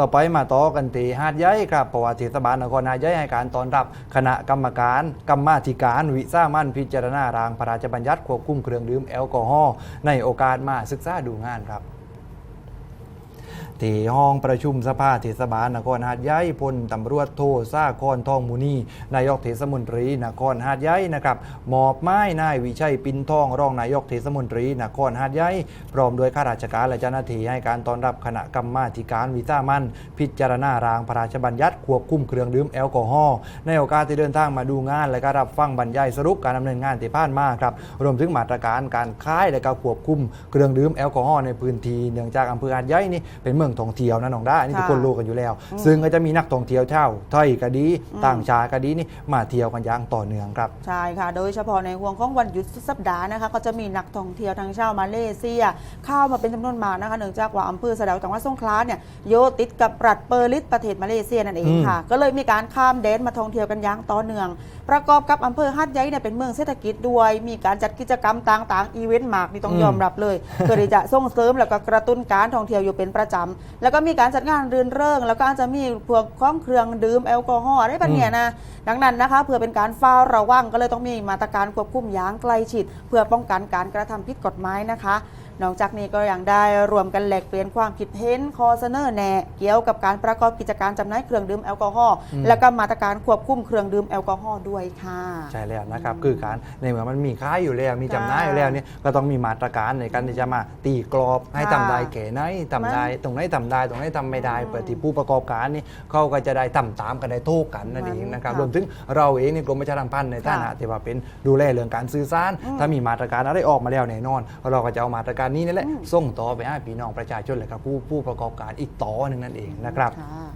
ต่อไปมาต่อกันที่หาดใหญ่ครับประวัติเทศบาลนครหาดใหญ่ให้การต้อนรับ คณะกรรมการกรรมาธิการ วิสามันพิจารณารางพระราชบัญญัติควบคุมเครื่องดื่มแอลกอฮอล์ในโอกาสมาศึกษาดูงานครับ ที่ห้องประชุมสภาเทศบาลนครหาดใหญ่พลตำรวจโทซ่าคอนทองมูนีนายกเทศมนตรีนครหาดใหญ่นะครับมอบไม้นายวิชัยปินทองรองนายกเทศมนตรีนครหาดใหญ่พร้อมด้วยข้าราชการและเจ้าหน้าที่ให้การต้อนรับคณะกรรมาธิการวิสามันพิจารณารางพระราชบัญญัติควบคุมเครื่องดื่มแอลกอฮอล์ในโอกาสที่เดินทางมาดูงาน และก็รับฟังบรรยายสรุปการดำเนินงานที่ผ่านมาครับรวมถึงมาตรการการค้ายและก็ควบคุมเครื่องดื่มแอลกอฮอล์ในพื้นที่เนื่องจากอำเภอหาดใหญ่นี่เป็นเมืองท่องเที่ยวนะน้องได้อันนี่ทุกคนรู้กันอยู่แล้ว ซึ่งก็จะมีนักท่องเที่ยวเช่าวไทยก็ดีต่างชาติก็ดีนี่มาเที่ยวกันอย่างต่อเนื่องครับใช่ค่ะ โดยเฉพาะในห่วงของวันหยุดสุดสัปดาห์นะคะก็จะมีนักท่องเที่ยวทางชาวมาเลเซีย เข้ามาเป็นจำนวนมากนะคะเนื่องจากว่าอำเภอสะเดาจังหวัดสงขลาเนี่ยโยติดกับรัฐเปอร์ลิสประเทศมาเลเซียนั่นเองค่ะ ก็เลยมีการข้ามแดนมาท่องเที่ยวกันอย่างต่อเนื่องประกอบกับอำเภอฮัดใหญ่เนี่ยเป็นเมืองเศรษฐกิจด้วย มีการจัดกิจกรรมต่างๆ อีเวนต์มากนี่ต้องอืมยอมรับเลยเพื่อที่จะส่งเสริมแล้วก็กระตุ้นการท่องเที่ยวอยู่เป็นประจำแล้วก็มีการจัดงานรื่นเริง แล้วก็อาจจะมีพวกของเครื่องดื่มแอลกอฮอล์อะไรแบบเนี้ยนะดังนั้นนะคะเพื่อเป็นการเฝ้าระวังก็เลยต้องมีมาตรการควบคุมอย่างใกล้ชิด เพื่อป้องกันการกระทำผิดกฎหมายนะคะ นอกจากนี้ก็ยังได้รวมกันแลกเปลี่ยนความคิดเห็นคอเสนอแนะเกี่ยวกับการประกอบกิจการจำหน่ายเครื่องดื่มแอลกอฮอล์อืม และก็มาตรการควบคุมเครื่องดื่มแอลกอฮอล์ด้วยค่ะ ใช่แล้วนะครับคือการในเมื่อมันมีค้ายอยู่แล้วมีจำหน่ายอยู่แล้วเนี่ยก็ต้องมีมาตรการในการที่จะมาตีกรอบให้ค่ะทำได้แก่ไหนทำได้ตรงไหนทำได้ตรงไหนทำไม่ได้อืมเปิดที่ผู้ประกอบการนี่เขาก็จะได้ทำตามกันได้โทษกันนั่นเองนะครับค่ะรวมถึงเราเองในกรมประชาสัมพันธ์ในฐานะค่ะที่ว่าเป็นดูแลเรื่องการสื่อสารอืมถ้ามีมาตรการอะไรออกมาแล้วแน่นอน เราก็จะเอามาตรการนี้นั่นแหละอืมส่งต่อไปให้พี่น้องประชาชนและกับผู้ผู้ประกอบการอีกต่อหนึ่งนั่นเองนะครับค่ะ